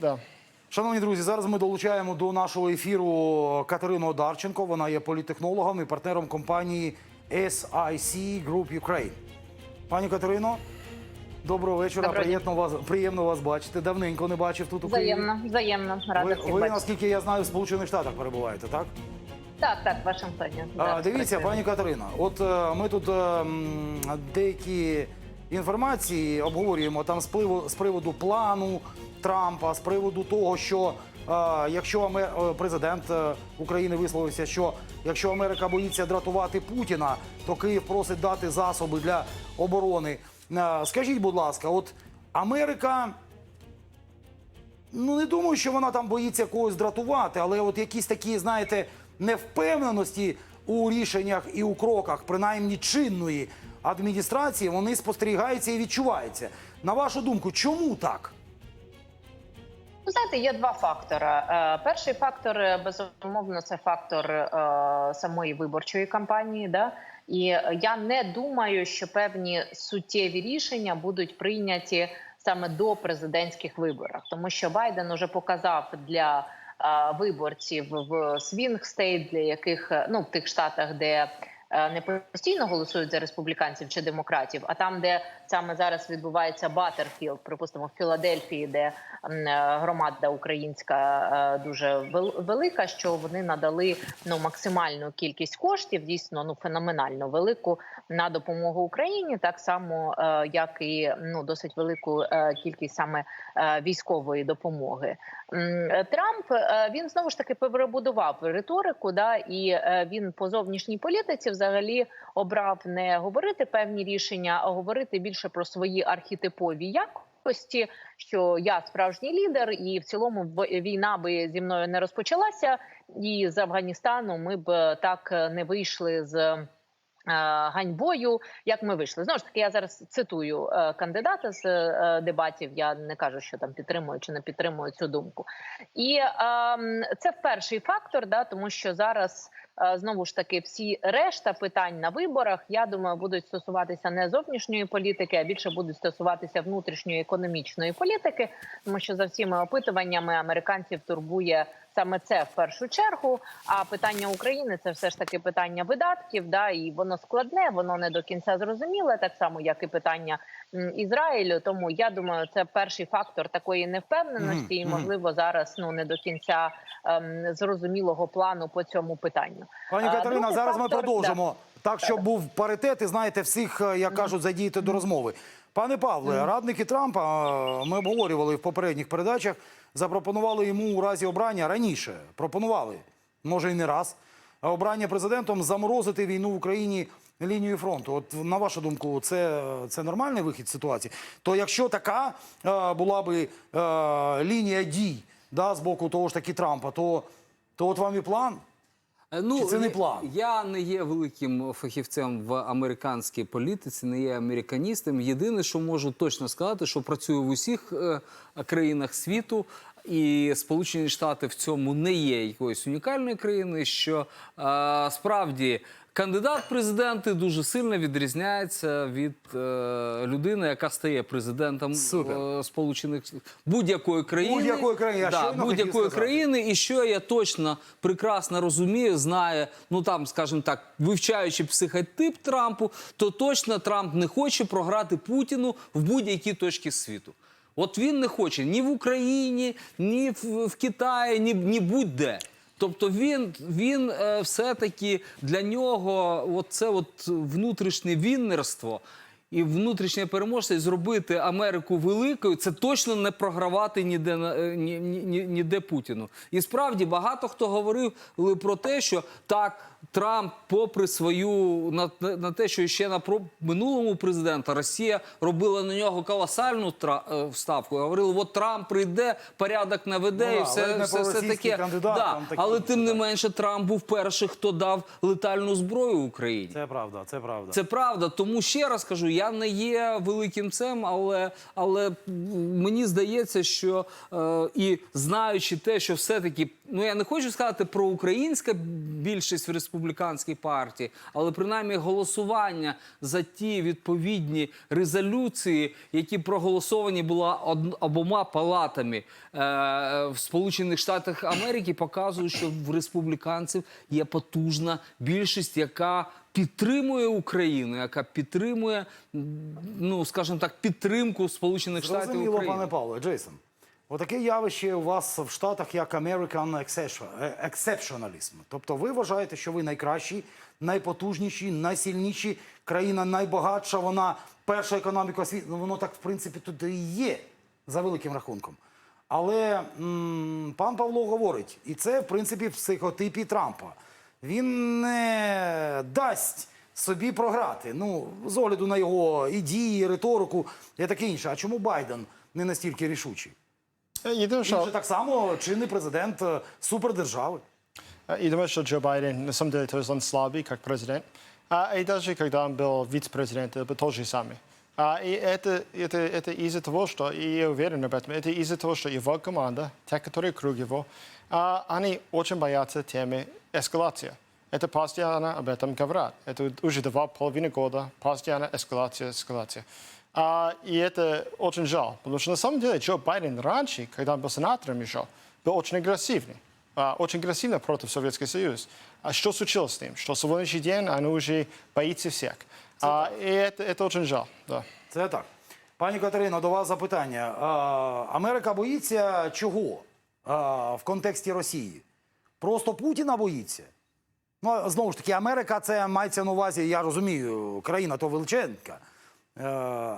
Да. Шановні друзі, зараз ми долучаємо до нашого ефіру Катерину Одарченко. Вона є політехнологом і партнером компанії SIC Group Ukraine. Пані Катерино, доброго вечора. Доброго приємно вас приємно вас бачити. Давненько не бачив тут у Взаємно, взаємно. Рада Ви, всіх ви, бачити. наскільки я знаю, в Сполучених Штатах перебуваєте, так? Так, так, в Вашингтоні. А, дивіться, працюємо. пані Катерина, от е, ми тут е, деякі інформації обговорюємо там з приводу плану Трампа, з приводу того, що е, якщо е, президент е, України висловився, що якщо Америка боїться дратувати Путіна, то Київ просить дати засоби для оборони. Скажіть, будь ласка, от Америка. Ну, не думаю, що вона там боїться когось дратувати, але от якісь такі, знаєте, невпевненості у рішеннях і у кроках, принаймні чинної адміністрації, вони спостерігаються і відчуваються. На вашу думку, чому так? Ну, знаєте, є два фактори. Е, Перший фактор, е, безумовно, це фактор е, самої виборчої кампанії. Да? І я не думаю, що певні суттєві рішення будуть прийняті саме до президентських виборів, тому що Байден уже показав для виборців в свінг стейт, для яких ну в тих штатах, де не постійно голосують за республіканців чи демократів, а там, де саме зараз відбувається Баттерфілд, припустимо, в Філадельфії, де е, громада українська е, дуже велика, що вони надали ну максимальну кількість коштів, дійсно ну феноменально велику на допомогу Україні, так само е, як і ну досить велику е, кількість саме е, військової допомоги. Е, Трамп е, він знову ж таки перебудував риторику, да і е, він по зовнішній політиці взагалі обрав не говорити певні рішення, а говорити більше про свої архетипові якості. Що я справжній лідер, і в цілому війна би зі мною не розпочалася, і з Афганістану ми б е, так е, не вийшли з. е, Ганьбою, як ми вийшли, знову ж таки. Я зараз цитую е, кандидата з е, дебатів. Я не кажу, що там підтримую чи не підтримую цю думку. І ем, це перший фактор, да, тому що зараз е, знову ж таки всі решта питань на виборах, я думаю, будуть стосуватися не зовнішньої політики, а більше будуть стосуватися внутрішньої економічної політики, тому що за всіма опитуваннями американців турбує саме це в першу чергу. А питання України це все ж таки питання видатків, да і воно складне, воно не до кінця зрозуміле, так само як і питання Ізраїлю. Тому я думаю, це перший фактор такої невпевненості, і можливо зараз ну не до кінця ем, зрозумілого плану по цьому питанню. Пані Катерина, зараз ми фактор, продовжимо. Так, щоб був паритет, і знаєте, всіх, е, як кажуть, задіяти до розмови. Пане Павле, радники Трампа, е, ми обговорювали в попередніх передачах, запропонували йому у разі обрання раніше. Пропонували, може і не раз, обрання президентом заморозити війну в Україні лінію фронту. От на вашу думку, це, це нормальний вихід ситуації? То якщо така е, була би е, лінія дій да, з боку того ж таки Трампа, то, то от вам і план. Е, Ну, Чи це не план? Я не є великим фахівцем в американській політиці, не є американістом. Єдине, що можу точно сказати, що працюю в усіх е, країнах світу. І Сполучені Штати в цьому не є якоюсь унікальною країною, що е, справді кандидат президенти дуже сильно відрізняється від е, людини, яка стає президентом е, Сполучених будь-якої країни. Будь-якої країни, да, будь-якої країни. І що я точно прекрасно розумію, знає, ну там, скажімо так, вивчаючи психотип Трампу, то точно Трамп не хоче програти Путіну в будь-якій точці світу. От він не хоче ні в Україні, ні в, в Китаї, ні, ні будь-де. Тобто він, він е, все-таки для нього от це от внутрішнє віннерство і внутрішня переможця зробити Америку великою, це точно не програвати ніде е, ні, ні, ні- ніде Путіну. І справді багато хто говорив про те, що так. Трамп, попри свою на, на- на те, що ще на про- минулому президента Росія робила на нього колосальну тра, е, вставку. Говорили, от Трамп прийде, порядок наведе, Ну і все, все, все таке. кандидат, да. такі, Але тим не менше, Трамп був перший, хто дав летальну зброю Україні. Це правда, це правда. Це правда. Тому ще раз кажу, я не є великим цем, але, але мені здається, що е, і знаючи те, що все-таки, ну я не хочу сказати про українська більшість в республіканській партії, але принаймні голосування за ті відповідні резолюції, які проголосовані була од- обома палатами е, в Сполучених Штатах Америки, показують, що в республіканців є потужна більшість, яка підтримує Україну, яка підтримує, ну скажімо так, підтримку Сполучених Штатів Зрозуміло, України. пане Павло. Джейсон, отаке явище у вас в Штатах як American Exceptionalism. Тобто ви вважаєте, що ви найкращі, найпотужніші, найсильніші, країна найбагатша, вона перша економіка світу. Ну, воно так, в принципі, тут і є, за великим рахунком. Але м, пан Павло говорить, і це, в принципі, в психотипі Трампа Він не дасть собі програти. Ну, з огляду на його і дії, і риторику і таке інше. А чому Байден не настільки рішучий? Єдине, Він що же так само чинний президент е, супердержави. Я думаю, что Джо Байден на самом деле тоже он слабый как президент. А, И даже когда он был вице-президентом, это то же самое. А, И это, это, это из-за того, что, и я уверен об этом, это из-за того, что его команда, те, которые круг его, а, они очень боятся темы эскалации. Это постоянно об этом говорят. Это уже два половины года постоянно эскалация, эскалация. А, и это очень жаль, потому что на самом деле Джо Байден раньше, когда он был сенатором еще, был очень агрессивный а, очень агрессивно против Советского Союза. А что случилось с ним? Что сегодняшний день он уже боится всех. А, и это, это очень жаль, да. Це так. Пані Катерино, до вас запитання. А, Америка боїться чого а, в контексті Росії? Просто Путіна боїться? Ну, а знову ж таки, Америка це мається на увазі, я розумію, країна то величенка. Е,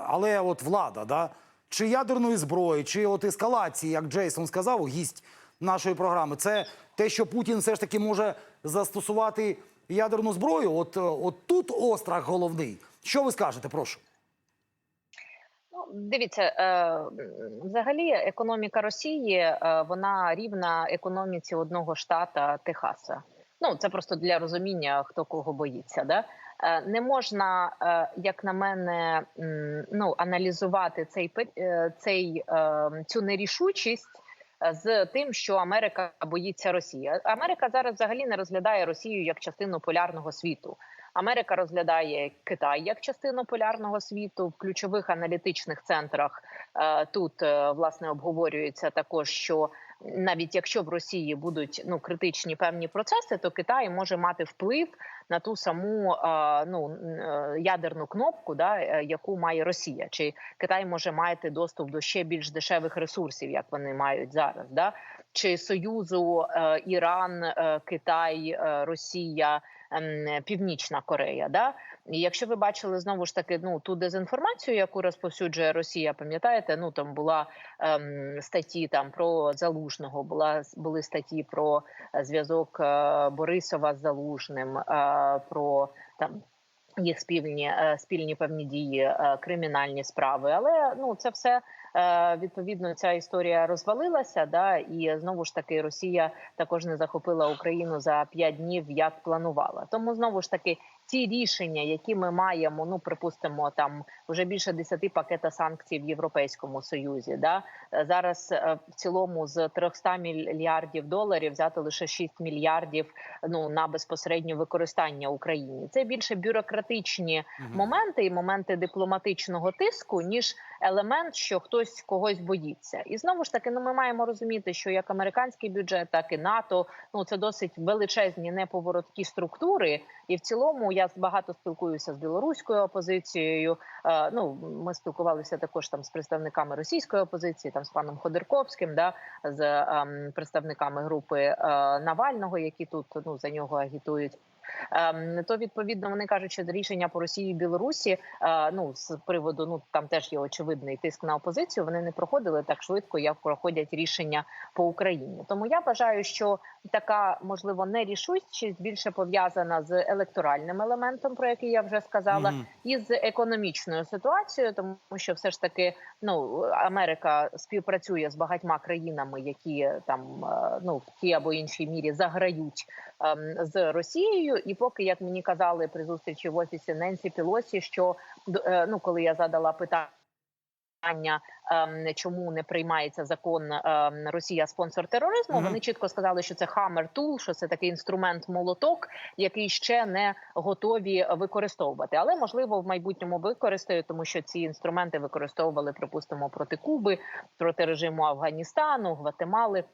але от влада, да? чи ядерної зброї, чи от ескалації, як Джейсон сказав, гість нашої програми, це те, що Путін все ж таки може застосувати ядерну зброю. От, е, от тут острах головний. Що ви скажете, прошу? Ну, дивіться, е, взагалі економіка Росії е, вона рівна економіці одного штата Техаса. Ну це просто для розуміння, хто кого боїться. Да? Не можна, як на мене, ну аналізувати цей цей цю нерішучість. З тим, що Америка боїться Росії, Америка зараз взагалі не розглядає Росію як частину полярного світу. Америка розглядає Китай як частину полярного світу в ключових аналітичних центрах. е, Тут е, власне обговорюється також, що навіть якщо в Росії будуть ну критичні певні процеси, то Китай може мати вплив на ту саму ну е, ядерну кнопку, да е, яку має Росія, чи Китай може мати доступ до ще більш дешевих ресурсів, як вони мають зараз, да чи союзу е, Іран, е, Китай, е, Росія. ем, Північна Корея, да і якщо ви бачили знову ж таки ну ту дезінформацію, яку розповсюджує Росія, пам'ятаєте? Ну там була ем, статті там про залужного, була були статті про зв'язок е, Борисова з залужним, е, про там. Їх спільні е, спільні певні дії, е, кримінальні справи, але ну це все е, відповідно. Ця історія розвалилася. Да, і знову ж таки Росія також не захопила Україну за п'ять днів, як планувала. Тому знову ж таки ті рішення, які ми маємо, ну припустимо, там вже більше десяти пакета санкцій в Європейському Союзі. Да Е, зараз е, в цілому з 300 мільярдів доларів взяти лише 6 мільярдів ну на безпосереднє використання Україні. Це більше бюрократичні моменти і моменти дипломатичного тиску, ніж елемент, що хтось когось боїться. І знову ж таки, ну ми маємо розуміти, що як американський бюджет, так і НАТО, ну це досить величезні неповороткі структури. І в цілому я багато спілкуюся з білоруською опозицією. Е, ну ми спілкувалися також там з представниками російської опозиції, там з паном Ходорковським, да з ем, представниками групи е, Навального, які тут ну за нього агітують. Ем, то відповідно вони кажуть, що рішення по Росії і Білорусі, е, ну з приводу, ну там теж є очевидний тиск на опозицію. Вони не проходили так швидко, як проходять рішення по Україні. Тому я вважаю, що така можливо нерішучість більше пов'язана з електоральним елементом, про який я вже сказала, Мгм. і з економічною ситуацією, тому що все ж таки ну Америка співпрацює з багатьма країнами, які там е, ну в тій або іншій мірі заграють ем, з Росією. Росією. І поки як мені казали при зустрічі в офісі Ненсі Пілосі, що е, ну коли я задала питання. ем, Чому не приймається закон ем, Росія спонсор тероризму? Вони чітко сказали, що це Hammer Tool, що це такий інструмент молоток, який ще не готові використовувати. Але можливо в майбутньому використають, тому що ці інструменти використовували, припустимо, проти Куби, проти режиму Афганістану, Гватемали.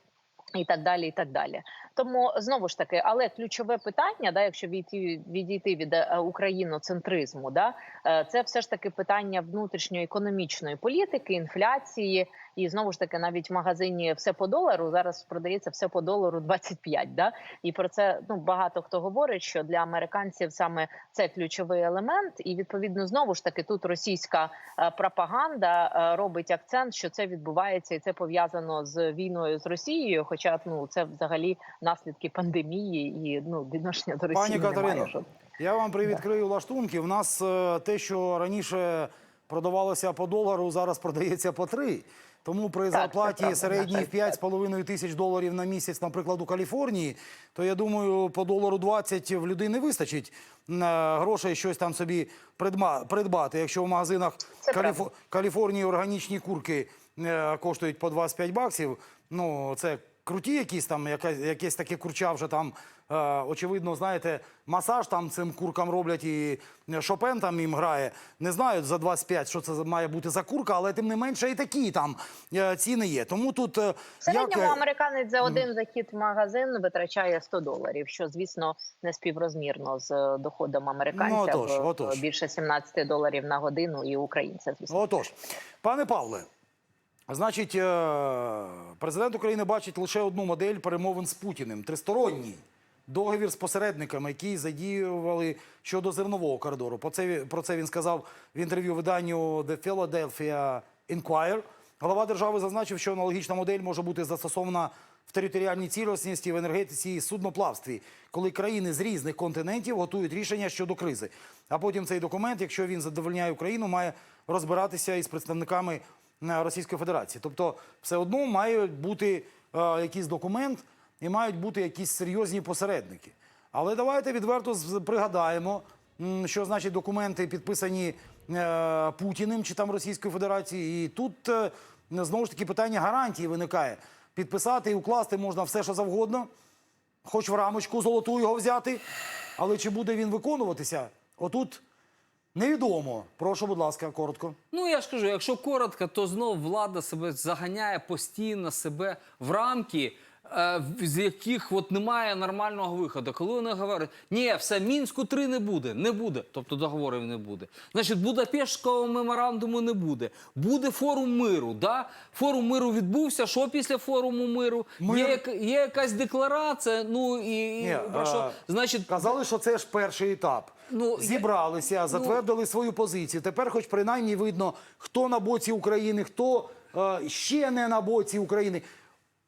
І так далі, і так далі. Тому знову ж таки, але ключове питання, да, якщо відійти, відійти від е, україноцентризму, да, е, це все ж таки питання внутрішньої економічної політики, інфляції, і знову ж таки, навіть в магазині все по долару зараз продається все по долару 25, Да? І про це ну багато хто говорить, що для американців саме це ключовий елемент, і відповідно знову ж таки тут російська е, пропаганда робить акцент, що це відбувається, і це пов'язано з війною з Росією. Хоча ну це взагалі наслідки пандемії і ну відношення до Росії Пані. Катерино, жодного. я вам привідкрию лаштунки. У нас е, те, що раніше продавалося по долару, зараз продається по три. Тому при це зарплаті середній в 5,5 тисяч доларів на місяць, наприклад, у Каліфорнії, то я думаю, по долару 20 в людини вистачить е, грошей щось там собі придбати. Якщо в магазинах правда. Каліфорнії органічні курки е, коштують по 25 баксів, ну це круті якісь там, яка, якесь таке курча вже там, е, очевидно, знаєте, масаж там цим куркам роблять і Шопен там їм грає. Не знаю за 25, що це має бути за курка, але тим не менше і такі там е, ціни є. Тому тут е, В середньому як, е, американець за один захід в магазин витрачає 100 доларів, що звісно не співрозмірно з е, доходом американця Ну, отож, отож. більше 17 доларів на годину і українця. Звісно, Отож, пане Павле, значить, е, президент України бачить лише одну модель перемовин з Путіним тристоронній. Договір з посередниками, які задіювали щодо зернового коридору. Про це, про це він сказав в інтерв'ю виданню The Philadelphia Inquirer. Голова держави зазначив, що аналогічна модель може бути застосована в територіальній цілісності, в енергетиці і судноплавстві, коли країни з різних континентів готують рішення щодо кризи. А потім цей документ, якщо він задовольняє Україну, має розбиратися із представниками Російської Федерації. Тобто, все одно має бути е, якийсь документ і мають бути якісь серйозні посередники. Але давайте відверто пригадаємо, що значить документи підписані е, Путіним чи там Російською Федерацією. І тут е, знову ж таки питання гарантії виникає. Підписати і укласти можна все, що завгодно, хоч в рамочку золоту його взяти. Але чи буде він виконуватися? Отут невідомо. Прошу, будь ласка, коротко. Ну я ж кажу, якщо коротко, то знов влада себе заганяє постійно себе в рамки. Е, З яких от немає нормального виходу, коли вони говорять, ні, все мінську 3 не буде, не буде, тобто договорів не буде. Значить, Будапештського меморандуму не буде. Буде форум миру. Да? Форум миру відбувся. Що після форуму миру? Мир- Є, є якась декларація. Ну і, Ні, про що? а, Значить, Казали, що це ж перший етап. Ну, я- Зібралися, затвердили свою позицію. Тепер, хоч принаймні, видно, хто на боці України, хто е, ще не на боці України.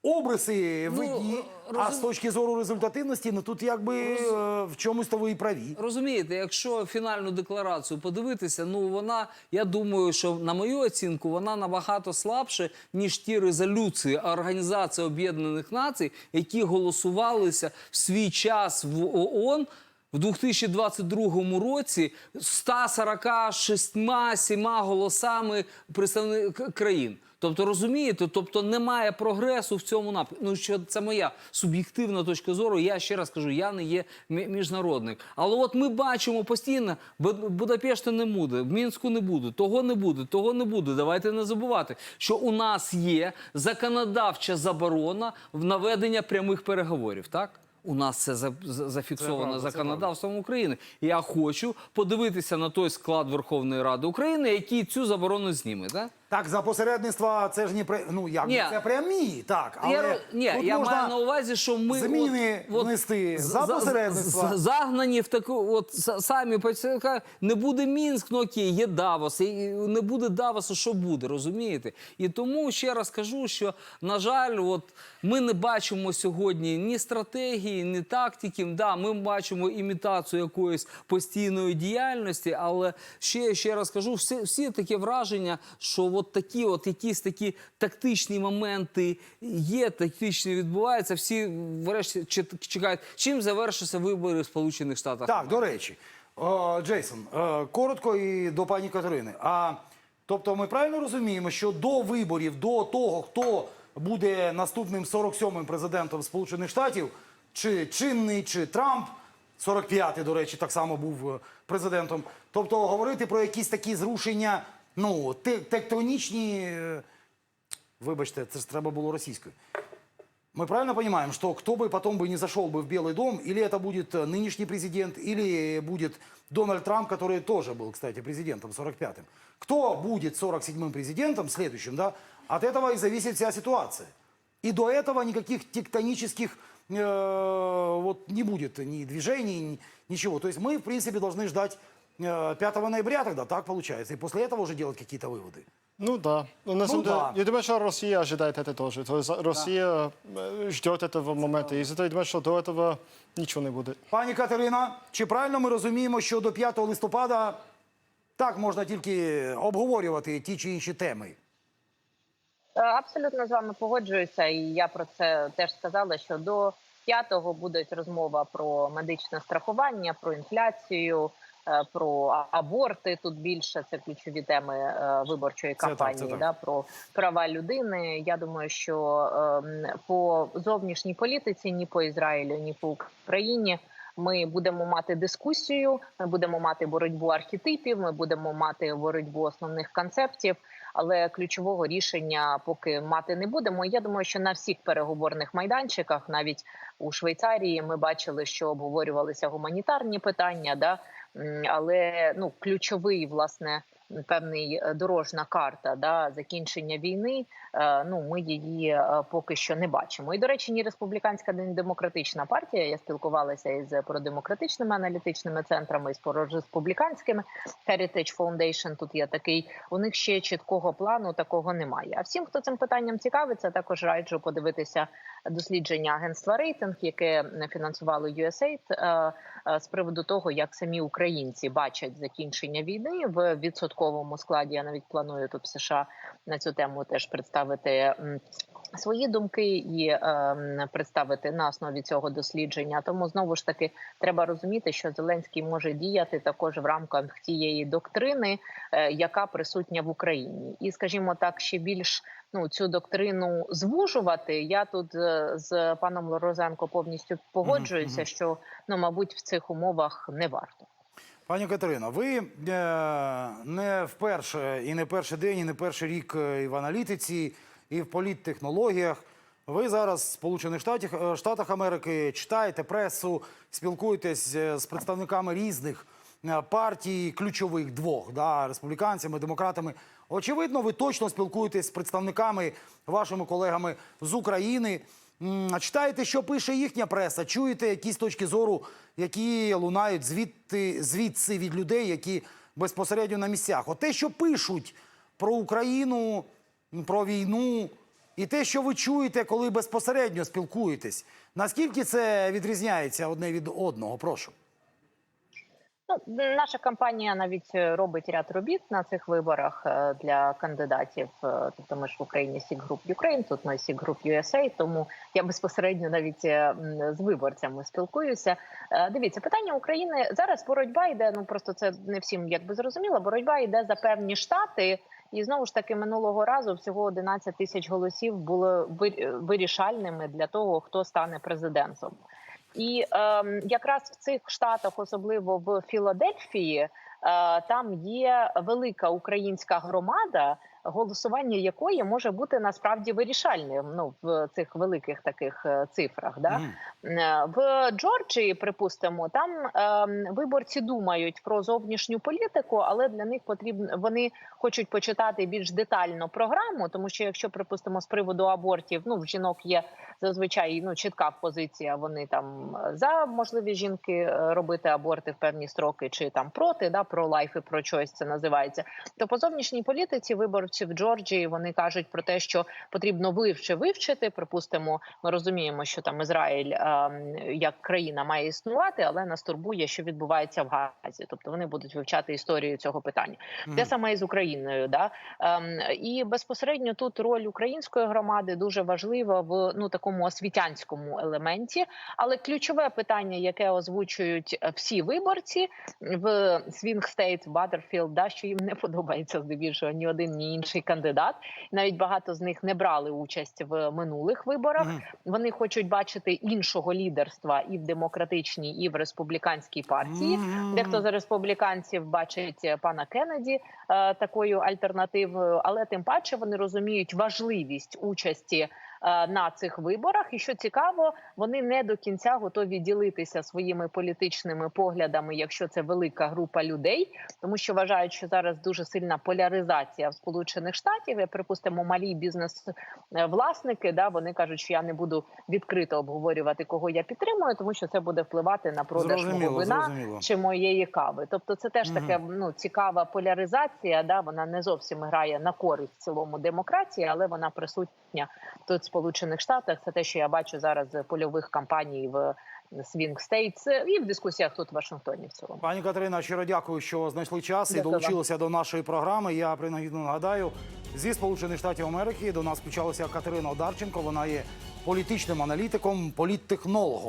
Обриси видні, а розум- з точки зору результативності, ну тут якби е, в чомусь то ви і праві. Розумієте, якщо фінальну декларацію подивитися, ну вона, я думаю, що на мою оцінку, вона набагато слабше, ніж ті резолюції Організації Об'єднаних Націй, які голосувалися в свій час в ООН. В 2022 році 146 сіма голосами представників країн. Тобто розумієте, тобто немає прогресу в цьому напрямку. Ну що це моя суб'єктивна точка зору. Я ще раз кажу, я не є мі- міжнародник. Але от ми бачимо постійно, Бу- Будапешта не буде, в Мінську не буде, того не буде, того не буде. Давайте не забувати, що у нас є законодавча заборона в наведення прямих переговорів. Так. У нас це за- за- зафіксовано це законодавством України. Я хочу подивитися на той склад Верховної Ради України, який цю заборону зніме. Так? Так, за посередництва це ж не при... ну як Ні. це прямі, так. Але я, ні, тут я можна маю на увазі, що ми зміни внести за посередництва. загнані в таку, от самі не буде Мінськ, ну окей, є Давос, і не буде Давосу, що буде, розумієте? І тому ще раз кажу, що на жаль, от ми не бачимо сьогодні ні стратегії, ні тактики. Да, ми бачимо імітацію якоїсь постійної діяльності, але ще ще раз кажу, всі, всі таке враження, що от такі, от якісь такі тактичні моменти є, тактичні відбуваються. Всі врешті чекають, чим завершаться вибори в Сполучених Штатах. Так, до речі, О, Джейсон, е, коротко і до пані Катерини. А тобто, ми правильно розуміємо, що до виборів, до того, хто буде наступним 47-м президентом Сполучених Штатів, чи чинний, чи Трамп, 45-й, до речі, так само був е, президентом. Тобто, говорити про якісь такі зрушення, ну, те- тектонічні. е, Вибачте, це ж треба було російською. Мы правильно понимаем, что кто бы потом бы не зашел бы в Белый дом, или это будет э, нынешний президент, или будет Дональд Трамп, который тоже был, кстати, президентом 45-м. Кто будет 47-м президентом, следующим, да, от этого и зависит вся ситуация. И до этого никаких тектонических э, вот не будет ни движений, ни- ничего. То есть мы, в принципе, должны ждать э, 5 ноября тогда, так получается, и после этого уже делать какие-то выводы. Ну да. Ну, на самом деле, да. я думаю, что Россия ожидает это тоже. То есть Россия э, ждет этого момента. И зато я думаю, что до этого ничего не будет. Пані Катерина, чи правильно ми розуміємо, що до 5 листопада так можна тільки обговорювати ті чи інші теми? Е, Абсолютно з вами погоджуюся, і я про це теж сказала. Що до п'ятого буде розмова про медичне страхування, про інфляцію, е, про аборти. Тут більше це ключові теми е, виборчої Це так, це кампанії. так. Да, про права людини. Я думаю, що ем, по зовнішній політиці ні по Ізраїлю, ні по Україні. Ми будемо мати дискусію, ми будемо мати боротьбу архетипів, ми будемо мати боротьбу основних концептів, але ключового рішення поки мати не будемо. Я думаю, що на всіх переговорних майданчиках, навіть у Швейцарії, ми бачили, що обговорювалися гуманітарні питання, да але ну ключовий власне. Певний е, дорожна карта да закінчення війни. е, Ну ми її е, поки що не бачимо. І до речі, ні республіканська, ні демократична партія. Я спілкувалася із продемократичними аналітичними центрами, і з прореспубліканськими Heritage Foundation. Тут є такий. У них ще чіткого плану такого немає. А всім, хто цим питанням цікавиться, також раджу подивитися дослідження агентства рейтинг, яке фінансувало USAID, з приводу того, як самі українці бачать закінчення війни в відсотковому складі. Я навіть планую тут в США на цю тему теж представити. Свої думки і е, представити на основі цього дослідження. Тому знову ж таки треба розуміти, що Зеленський може діяти також в рамках тієї доктрини, е, яка присутня в Україні, і скажімо так, ще більш ну цю доктрину звужувати. Я тут е, з паном Лорозенко повністю погоджуюся, що ну мабуть в цих умовах не варто. Пані Катерино, ви е, не вперше і не перший день, і не перший рік е, і в аналітиці, і в політтехнологіях. Ви зараз в Сполучених Штатах, е, Штатах Америки читаєте пресу, спілкуєтесь з представниками різних партій, ключових двох, да, республіканцями, демократами. Очевидно, ви точно спілкуєтесь з представниками, вашими колегами з України. Читаєте, що пише їхня преса, чуєте якісь точки зору, які лунають звідти, звідси від людей, які безпосередньо на місцях. От те, що пишуть про Україну, про війну, і те, що ви чуєте, коли безпосередньо спілкуєтесь, наскільки це відрізняється одне від одного? Прошу. Ну, наша компанія навіть е, робить ряд робіт на цих виборах е, для кандидатів. Е, Тобто ми ж в Україні Сік Груп Ukraine, тут ми Сік Груп USA, тому я безпосередньо навіть е, з виборцями спілкуюся. Е, Дивіться, питання України зараз боротьба йде. Ну просто це не всім якби зрозуміло. Боротьба йде за певні штати. І знову ж таки минулого разу всього 11 тисяч голосів було вир- вирішальними для того, хто стане президентом. І е, якраз в цих штатах, особливо в Філадельфії, е, там є велика українська громада, голосування якої може бути насправді вирішальним. Ну в цих великих таких е, цифрах. Да? Е, В Джорджії, припустимо, там ем, виборці думають про зовнішню політику, але для них потрібно вони хочуть почитати більш детально програму, тому що якщо припустимо з приводу абортів, ну в жінок є зазвичай ну чітка позиція. Вони там е, за можливі жінки е, робити аборти в певні строки, чи там проти да про лайф і про choice це називається. То по зовнішній політиці вибор виборці в Джорджії вони кажуть про те, що потрібно вивче вивчити. Припустимо, ми розуміємо, що там Ізраїль ем, як країна має існувати, але нас турбує, що відбувається в Газі. Тобто вони будуть вивчати історію цього питання. Те саме і з Україною. Да? Ем, і безпосередньо тут роль української громади дуже важлива в ну такому освітянському елементі. Але ключове питання, яке озвучують всі виборці в Свінг Стейт, Баттерфілд, да, що їм не подобається здебільшого ні один, ні інший кандидат. Навіть багато з них не брали участь в минулих виборах. Вони хочуть бачити іншого лідерства і в демократичній, і в республіканській партії. Дехто з республіканців бачить пана Кеннеді е, такою альтернативою, але тим паче вони розуміють важливість участі на цих виборах. І що цікаво, вони не до кінця готові ділитися своїми політичними поглядами, якщо це велика група людей, тому що вважають, що зараз дуже сильна поляризація в Сполучених Штатів. І, припустимо, малі бізнес-власники, да вони кажуть, що я не буду відкрито обговорювати, кого я підтримую, тому що це буде впливати на продаж Зрозуміло, мого вина зрозуміло. чи моєї кави. Тобто, це теж таке ну цікава поляризація. Да, вона не зовсім грає на користь в цілому демократії, але вона присутня тут Сполучених Штатах. Це те, що я бачу зараз з польових кампаній в Свінг Стейтс і в дискусіях тут в Вашингтоні. В цілому. Пані Катерина, щиро дякую, що знайшли час і долучилися до нашої програми. Я принагідно нагадаю, зі Сполучених Штатів Америки до нас включалася Катерина Одарченко. Вона є політичним аналітиком, політтехнологом.